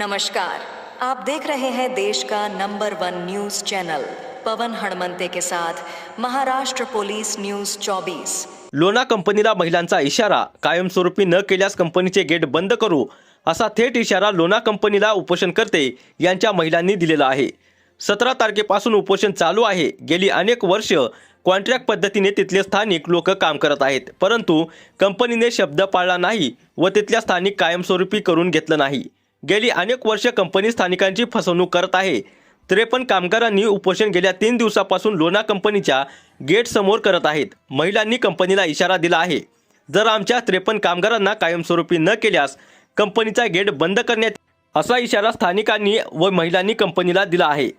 नमस्कार। आप देख रहे हैं देश का number one news channel Pavan Hanmante के साथ महाराष्ट्र पोलीस न्यूज 24 लोना कंपनीला महिलांचा इशारा कायमस्वरूपी न केल्यास कंपनीचे गेट बंद करू असा थेट इशारा लोना कंपनीला उपोषणकर्ते यांच्या महिलांनी दिलेला आहे. सतरा तारखेपासून उपोषण चालू आहे. गेली अनेक वर्ष कॉन्ट्रॅक्ट पद्धतीने तिथले स्थानिक लोक काम करत आहेत परंतु कंपनीने शब्द पाळला नाही व तिथल्या स्थानिक कायमस्वरूपी करून घेतलं नाही. गेली अनेक वर्ष कंपनी स्थानिकांची फसवणूक करत आहे. त्रेपन्न कामगारांनी उपोषण गेल्या तीन दिवसापासून लोना कंपनीच्या गेट समोर करत आहेत. महिलांनी कंपनीला इशारा दिला आहे. जर आमच्या त्रेपन्न कामगारांना कायमस्वरूपी न केल्यास कंपनीचा गेट बंद करण्यात असा इशारा स्थानिकांनी व महिलांनी कंपनीला दिला आहे.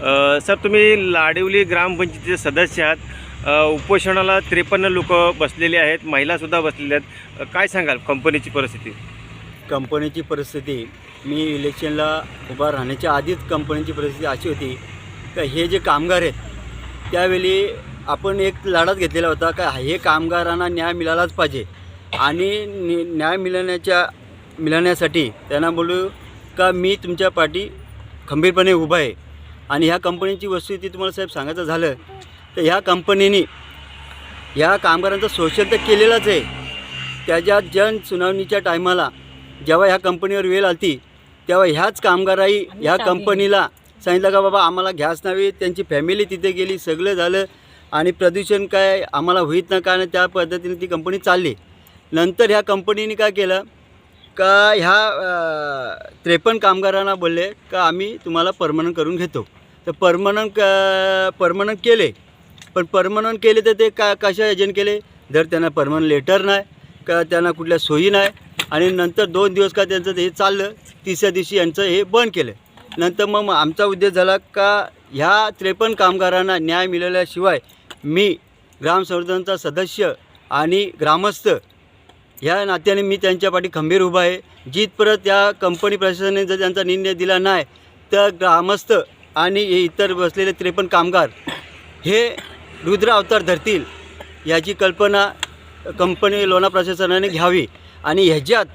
सर तुम्ही लाडिवली ग्रामपंचायतीचे सदस्य आहात. उपोषणाला त्रेपन्न लोक बसलेले आहेत महिलासुद्धा बसलेल्या आहेत. काय सांगाल कंपनीची परिस्थिती? कंपनीची परिस्थिती मी इलेक्शनला उभा राहण्याच्या आधीच कंपनीची परिस्थिती अशी होती का हे जे कामगार आहेत त्यावेळी आपण एक लढाच घेतलेला होता का हे कामगारांना न्याय मिळालाच पाहिजे. आणि नि न्याय मिळण्याच्या मिळण्यासाठी त्यांना बोलू का मी तुमच्या पाठी खंबीरपणे उभा आहे. आणि ह्या कंपनीची वस्तुस्थिती तुम्हाला साहेब सांगायचं झालं तर ह्या कंपनीने ह्या कामगारांचं शोषण तर केलेलंच आहे. त्याच्या जन सुनावणीच्या टायमाला जेव्हा ह्या कंपनीवर वेळ आली तेव्हा ह्याच कामगाराही ह्या कंपनीला सांगितलं का बाबा आम्हाला घ्यास नाही त्यांची फॅमिली तिथे गेली सगळं झालं आणि प्रदूषण काय आम्हाला होईत ना काय त्या पद्धतीने ती कंपनी चालली. नंतर ह्या कंपनीने काय केलं का ह्या त्रेपन्न कामगारांना बोलले का आम्ही तुम्हाला परमनंट करून घेतो. तर परमनंट क परमनंट केले. पण परमनंट केले तर ते का कशा एजंट केले? जर त्यांना परमनंट लेटर नाही का त्यांना कुठल्या सोयी नाही आणि नंतर दोन दिवस का त्यांचं हे चाललं तिसऱ्या दिवशी यांचं हे बंद केलं. नंतर मग आमचा उद्देश झाला का ह्या त्रेपन्न कामगारांना न्याय मिळाल्याशिवाय मी ग्रामसंवर्धनचा सदस्य आणि ग्रामस्थ ह्या नात्याने मी त्यांच्या पाठी खंबीर उभा आहे. जिथपर्यंत या कंपनी प्रशासनाने जर त्यांचा निर्णय दिला नाही तर ग्रामस्थ आणि इतर बसलेले त्रेपन्न कामगार हे रुद्र अवतार धरतील याची कल्पना कंपनी लोणा प्रशासनाने घ्यावी. आणि ह्याच्यात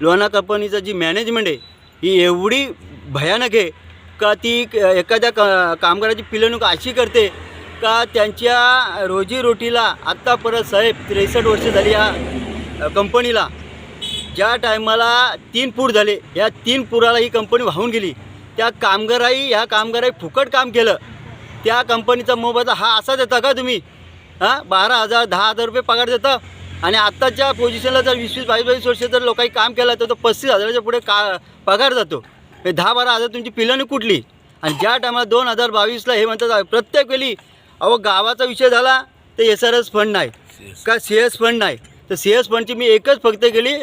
लोणा कंपनीचं जी मॅनेजमेंट आहे ही एवढी भयानक आहे का ती क- एखाद्या का कामगाराची पिलवणूक अशी करते का त्यांच्या रोजीरोटीला आत्ता परत साहेब त्रेसष्ट वर्ष झाली या कंपनीला. ज्या टायमाला तीन पूर झाले या तीन पुराला ही कंपनी वाहून गेली. त्या कामगाराही ह्या कामगाराही फुकट काम केलं. त्या कंपनीचा मोबदला हा असा देता का तुम्ही? हां? बारा हजार दहा हजार रुपये पगार देता. आणि आत्ताच्या पोझिशनला जर वीस वीस बावीस बावीस वर्ष जर लोकांनी काम केलं तर तो पस्तीस हजाराच्या पुढे का पगार जातो. हे दहा बारा हजार तुमची पिलनी कुठली? आणि ज्या टायमाला दोन हजार बावीसला हे म्हणतात प्रत्येक वेळी अहो गावाचा विषय झाला तर एस आर एस फंड नाही. का सी एस फंड नाही? तर सी एस फंडची मी एकच फक्त गेली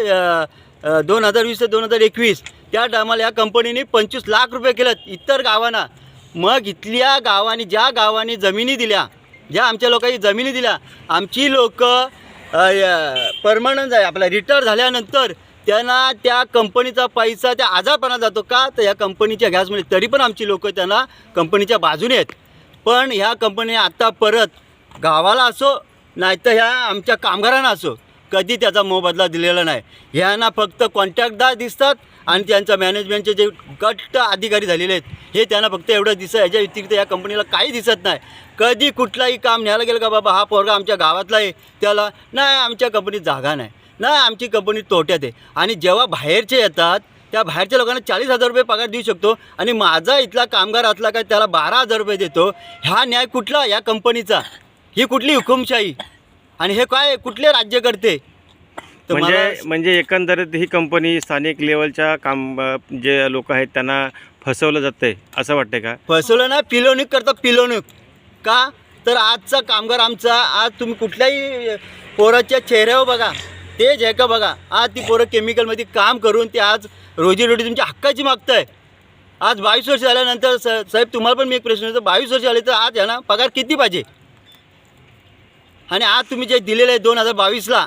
दोन हजार वीस ते दोन हजार एकवीस त्या टायमाला या कंपनीने पंचवीस लाख रुपये केलेत इतर गावांना. मग इथल्या गावांनी ज्या गावांनी जमिनी दिल्या ज्या आमच्या लोकांनी जमिनी दिल्या आमची लोक परमनंट आहे. आपला रिटायर झाल्यानंतर त्यांना त्या कंपनीचा पैसा त्या आजारपणा जातो का? तर या कंपनीच्या गॅसमध्ये तरी पण आमची लोकं त्यांना कंपनीच्या बाजूने आहेत. पण ह्या कंपनीने आत्ता परत गावाला असो नाहीतर ह्या आमच्या कामगारांना असो कधी त्याचा मोबदला दिलेला नाही. ह्यांना फक्त कॉन्ट्रॅक्टदार दिसतात आणि त्यांच्या मॅनेजमेंटचे जे कट्ट अधिकारी झालेले आहेत हे त्यांना फक्त एवढं दिसत. याच्या व्यतिरिक्त या कंपनीला काही दिसत नाही. कधी कुठलाही काम न्यायला गेलं का बाबा हा पोरगा आमच्या गावातला आहे त्याला नाही आमच्या कंपनीत जागा नाही. नाही आमची कंपनी तोट्यात आहे. आणि जेव्हा बाहेरचे येतात त्या बाहेरच्या लोकांना चाळीस हजार रुपये पगार देऊ शकतो आणि माझा इथला कामगार असला काय त्याला बारा हजार रुपये देतो हा न्याय कुठला या कंपनीचा ही कुठली हुकुमशाही? आणि हे काय कुठले राज्य करते तर म्हणजे मला म्हणजे एकंदरीत ही कंपनी स्थानिक लेवलच्या काम जे लोक आहेत त्यांना फसवलं जातंय असं वाटतंय का? फसवलं ना पिलोनिक करतात पिलोनिक का? तर आजचा कामगार आमचा आज तुम्ही कुठल्याही पोराच्या चेहऱ्यावर बघा तेच आहे का बघा? आज ती पोरं केमिकलमध्ये काम करून ते आज रोजीरोटी तुमच्या हक्काची मागताय. आज बावीस वर्ष झाल्यानंतर स साहेब तुम्हाला पण मी एक प्रश्न विचारतो. बावीस वर्ष झाले तर आज आहे ना पगार किती पाहिजे? आणि आज तुम्ही जे दिलेलं आहे दोन हजार बावीसला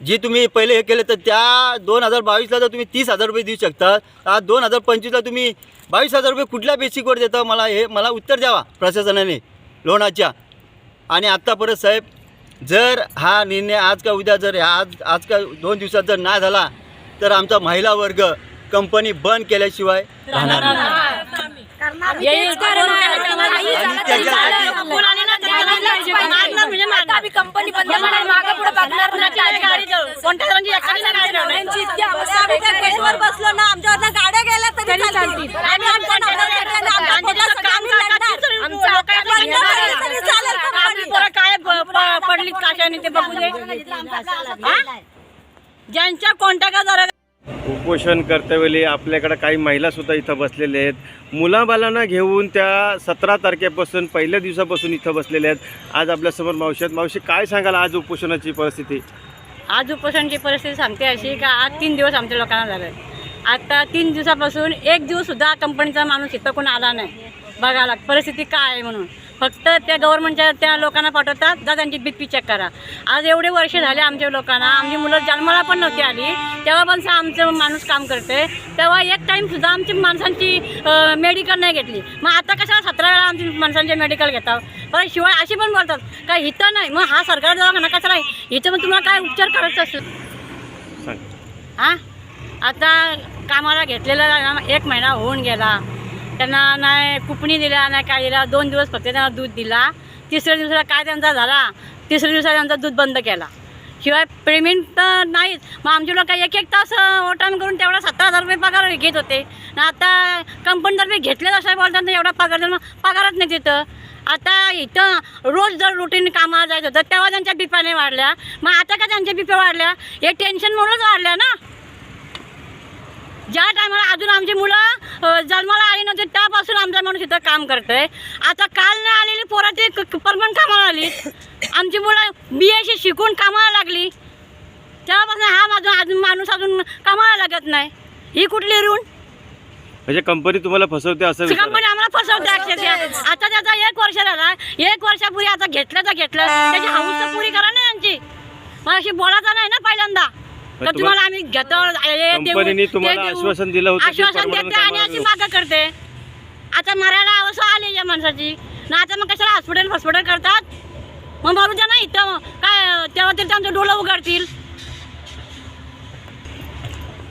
जे तुम्ही पहिले हे केलं तर त्या दोन हजार बावीसला जर तुम्ही तीस हजार रुपये देऊ शकता आज दोन हजार पंचवीसला तुम्ही बावीस हजार रुपये कुठल्या बेसिकवर देता मला हे मला उत्तर द्यावा प्रशासनाने लोणाच्या. आणि आत्ता परत साहेब जर हा निर्णय आज का उद्या जर आज आज का दोन दिवसात जर नाही झाला तर आमचा महिला वर्ग कंपनी बंद केल्याशिवाय राहणार नाही. कंपनी बंद मागं पुढं बघणार. कोणत्या बसलो ना गाड्या गेल्या तरी चालतील काय प- प- पडलीत काशाने ते बघू दे हा? ज्यांच्या कॉन्टॅक्ट जरा उपोषण करतेवेळी आपल्याकडं काही महिलासुद्धा इथं बसलेले आहेत. मुलाबालांना घेऊन त्या सतरा तारखेपासून पहिल्या दिवसापासून इथं बसलेले आहेत. आज आपल्यासमोर मावशी आहेत. मावशी काय सांगाल आज उपोषणाची परिस्थिती? आज उपोषणाची परिस्थिती सांगते अशी का आज तीन दिवस आमच्या लोकांना झाले. आता तीन दिवसापासून एक दिवस सुद्धा कंपनीचा माणूस इथं कोण आला नाही. बघायला परिस्थिती काय आहे म्हणून. फक्त त्या गव्हर्नमेंटच्या त्या लोकांना पाठवतात. जा त्यांची बी पी चेक करा. आज एवढे वर्ष झाले आमच्या लोकांना. आमची मुलं जन्माला पण नव्हती आली. तेव्हा पण आमचं माणूस काम करते तेव्हा एक टाईमसुद्धा आमची माणसांची मेडिकल नाही घेतली. मग आता कशाला सतरा वेळा आमची माणसांचे मेडिकल घेतात पण शिवाय अशी पण बोलतात का इथं नाही. मग हा सरकार दवाखाना कसा आहे इथं मग तुम्हाला काय उपचार करायचं असेल हां आता कामाला घेतलेला एक महिना होऊन गेला. त्यांना नाही कुपणी दिला नाही काय दिला दोन दिवस फक्त त्यांना दूध दिला. तिसऱ्या दिवसाला काय त्यांचा झाला? तिसऱ्या दिवसाला त्यांचा दूध बंद केला. शिवाय पेमेंट तर नाहीच. मग आमचे लोक एक एक तास ओटान करून तेवढा सतरा हजार रुपये पगार घेत होते. ना आता कंपनीतर्फे घेतलेच असं बोलतात एवढा पगार देणं पगारच नाही तिथं. आता इथं रोज जर रुटीन कामाला जायचं होतं तेव्हा त्यांच्या बिप्याने वाढल्या. मग आता का त्यांच्या बिप्या वाढल्या? हे म्हणूनच वाढल्या ना. ज्या टायमाला अजून आमची मुलं जन्माला आली नव्हती त्यापासून आमचा माणूस इथं काम करतोय. आता काल नाही आलेली पोरं ती परमनंट कामाला आली. आमची मुलं बी एससी शिकून कामाला लागली. तेव्हापासून हा माझा अजून माणूस अजून कामाला लागत नाही. ही कुठली ऋण? म्हणजे कंपनी तुम्हाला फसवते असं कंपनी आम्हाला फसवते अक्षरशः. आता त्याचा एक वर्ष झाला. एक वर्षापूर्वी आता घेतलं तर घेतलं. त्याची हाऊस पुरी करा ना यांची. मग अशी बोलायचं नाही ना पहिल्यांदा. तर तुम्हाला- आम्ही घेतो हे देऊ, कंपनीने ते तुम्हाला देऊ. आश्वासन दिलं होतं की आश्वासन देते आणि अशी. मागं करते. आता मरायला अवस्था आली या माणसाची. ना आता मग कशाला हॉस्पिटल हॉस्पिटल करतात? मग मारू द्या ना इथं. काय तेव्हा तरी त्यांचं डोळं उघडतील.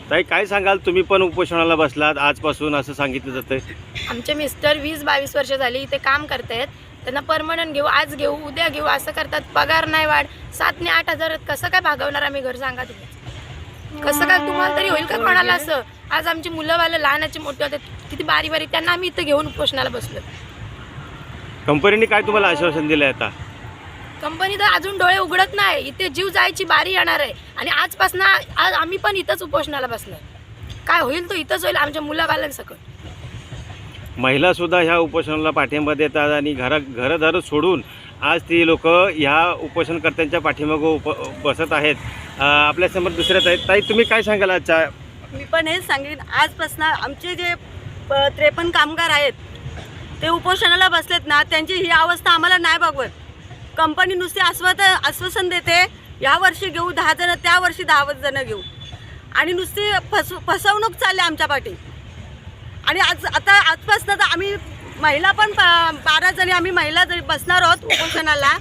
ताई काय सांगाल? तुम्ही पण उपोषणाला बसलात. आजपासून असं सांगितलं जातंय. आमचे मिस्टर वीस बावीस वर्ष झाली इथे काम करतायत. त्यांना परमनंट घेऊ आज घेऊ उद्या घेऊ असं करतात. पगार नाही वाढ. सात ने आठ हजार कसं काय भागवणार आम्ही? घर सांगा तुम्ही. कसं काय तुम्हाला तरी होईल का कोणाला असं? आज आमची मुलं वालं लहानाचे मोठे होते किती बारी बारी त्यांना आम्ही इथं घेऊन उपोषणाला बसलो कंपनीने काय तुम्हाला आश्वासन दिलं आता? कंपनी तर अजून डोळे उघडत नाही. इथे जीव जायची बारी येणार आहे. आणि आजपासून आज आम्ही पण इथंच उपोषणाला बसलोय. काय होईल तो इथंच होईल आमच्या मुलाबालांसकट महिलासुद्धा ह्या उपोषणाला पाठिंबा देतात आणि घरा घरदार सोडून आज ती लोक ह्या उपोषणकर्त्यांच्या पाठीमागं उप बसत आहेत. आपल्यासमोर दुसऱ्याच आहेत ताई तुम्ही काय सांगाल आजच्या? मी पण हेच सांगेन. आजपासून आमचे जे त्रेपन्न कामगार आहेत ते उपोषणाला बसलेत ना त्यांची ही अवस्था आम्हाला नाही बघवत. कंपनी नुसती आश्वात आश्वासन देते या वर्षी घेऊ दहा जणं त्या वर्षी दहा जणं घेऊ. आणि नुसती फस फसवणूक चालली आमच्या पाठी. आणि आज आता आजपासून तर आम्ही महिला पण पा- बारा जणी आम्ही महिला जरी बसणार आहोत उपोषणाला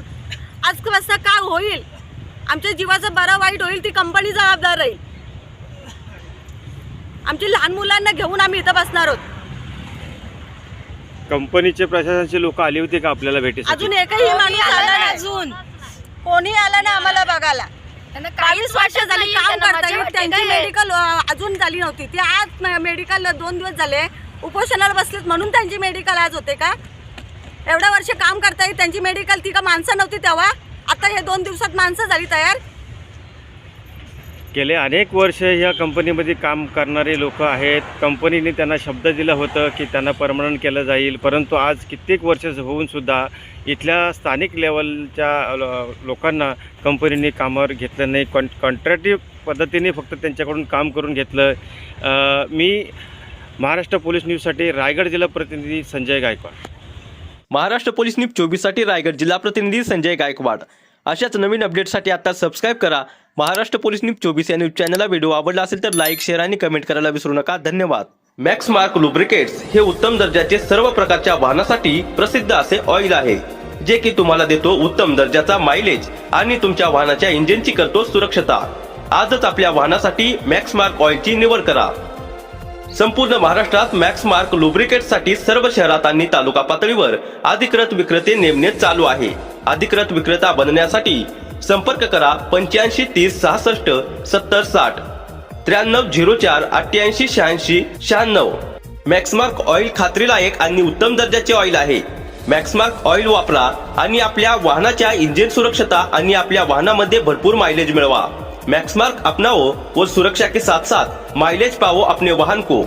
आजपासून काय होईल? आमच्या जीवाचं बरं वाईट होईल ती कंपनी जबाबदार राहील. आमची लहान मुलांना घेऊन आम्ही इथं बसणार आहोत. कंपनीचे प्रशासनाचे लोक आली होती का आपल्याला भेटीसाठी? अजून एकही माणूस आला नाही. अजून? कोणी आला नाही आम्हाला बघायला? बावीस वर्ष झाली काम वाटते त्यांची? मेडिकल अजून झाली नव्हती. ती आज मेडिकल दोन दिवस झाले. उपोषणाला बसलेत म्हणून त्यांची मेडिकल आज होते का? एवढ्या वर्ष काम करतायत त्यांची मेडिकल ती का माणसं नव्हती तेव्हा? आता हे दोन दिवसात माणसं झाली तयार. गेले अनेक वर्ष ह्या कंपनीमध्ये काम करणारे लोक आहेत. कंपनीने त्यांना शब्द दिला होतं की त्यांना परमनंट केलं जाईल. परंतु आज कित्येक वर्ष होऊन सुद्धा इथल्या स्थानिक लेवलच्या लोकांना कंपनीने कामावर घेतलं नाही. कॉन कॉन्ट्रॅक्टिव्ह पद्धतीने फक्त त्यांच्याकडून काम करून घेतलं. मी महाराष्ट्र पोलीस न्यूजसाठी रायगड जिल्हा प्रतिनिधी संजय गायकवाड. महाराष्ट्र पोलीस न्यूज चोवीससाठी रायगड जिल्हा प्रतिनिधी संजय गायकवाड. अशाच नवीन अपडेटसाठी आता सबस्क्राईब करा. महाराष्ट्र पोलीस न्यूज चोवीस या न्यूज चॅनलला व्हिडिओ आवडला असेल तर लाईक शेअर आणि कमेंट करायला विसरू नका. धन्यवाद. मॅक्स मार्क लुब्रिकेट्स हे उत्तम दर्जाचे सर्व प्रकारच्या वाहनासाठी प्रसिद्ध असे ऑइल आहे जे की तुम्हाला देतो उत्तम दर्जाचा मायलेज आणि तुमच्या वाहनाच्या इंजिनची करतो सुरक्षता. आजच आपल्या वाहनासाठी मॅक्स मार्क ऑइलची निवड करा. संपूर्ण महाराष्ट्रात मॅक्स मार्क लुब्रिकेटसाठी सर्व शहरात आणि तालुका पातळीवर अधिकृत विक्रेते नेमणे चालू आहे. अधिकृत विक्रेता बनण्यासाठी संपर्क करा पंच्याऐंशी तीस सहासष्ट सत्तर साठ. त्र्याण्णव झिरो चार अठ्ठ्याऐंशी शहाऐंशी शहाण्णव. मॅक्समार्क ऑइल खात्रीलायक आणि उत्तम दर्जाचे ऑइल आहे. मॅक्समार्क ऑइल वापरा आणि आपल्या वाहनाच्या इंजिन सुरक्षता आणि आपल्या वाहनामध्ये भरपूर मायलेज मिळवा. मैक्समार्क अपनाओ और सुरक्षा के साथ साथ माइलेज पाओ अपने वाहन को.